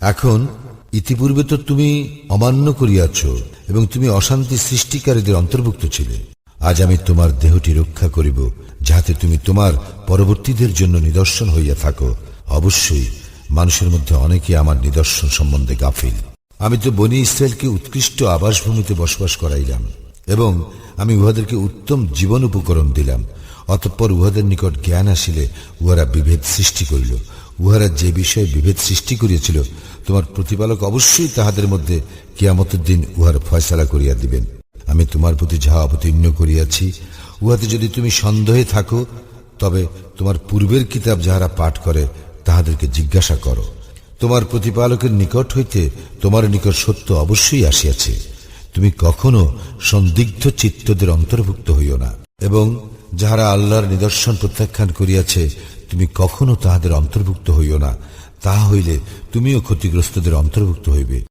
এখন ইতিপূর্বে তো তুমি অমান্য করিয়াছ এবং তুমি অশান্তি সৃষ্টিকারীদের অন্তর্ভুক্ত ছিলে। আজ আমি তোমার দেহটি রক্ষা করিব, যাহাতে তুমি তোমার পরবর্তীদের জন্য নিদর্শন হইয়া থাকো। অবশ্যই মানুষের মধ্যে অনেকে আমার নিদর্শন সম্বন্ধে গাফিল। আমি তো বনি ইসরায়েলকে উৎকৃষ্ট আবাসভূমিতে বসবাস করাইলাম এবং আমি উহাদেরকে উত্তম জীবন উপকরণ দিলাম। অতঃপর উহাদের নিকট জ্ঞান আসিলে উহারা বিভেদ সৃষ্টি করিল। উহারা যে বিষয়ে বিভেদ সৃষ্টি করিয়াছিল, তোমার প্রতিপালক অবশ্যই তাহাদের মধ্যে কিয়ামতের দিন উহার ফয়সালা করিয়া দিবেন। আমি তোমার প্রতি যাহা অবতীর্ণ করিয়াছি, উহাতে যদি তুমি সন্দেহে থাকো, তবে তোমার পূর্বের কিতাব যাহারা পাঠ করে, তাহাদেরকে জিজ্ঞাসা করো। তোমার প্রতিপালকের নিকট হইতে তোমার নিকট সত্য অবশ্যই আসিয়াছে। তুমি কখনো সন্দিগ্ধ চিত্তদের অন্তর্ভুক্ত হইও না। এবং যাহারা আল্লাহর নিদর্শন প্রত্যাখ্যান করিয়াছে তুমি কখনো তাহাদের অন্তর্ভুক্ত হইও না। তাহা হইলে তুমিও ক্ষতিগ্রস্তদের অন্তর্ভুক্ত হইবে।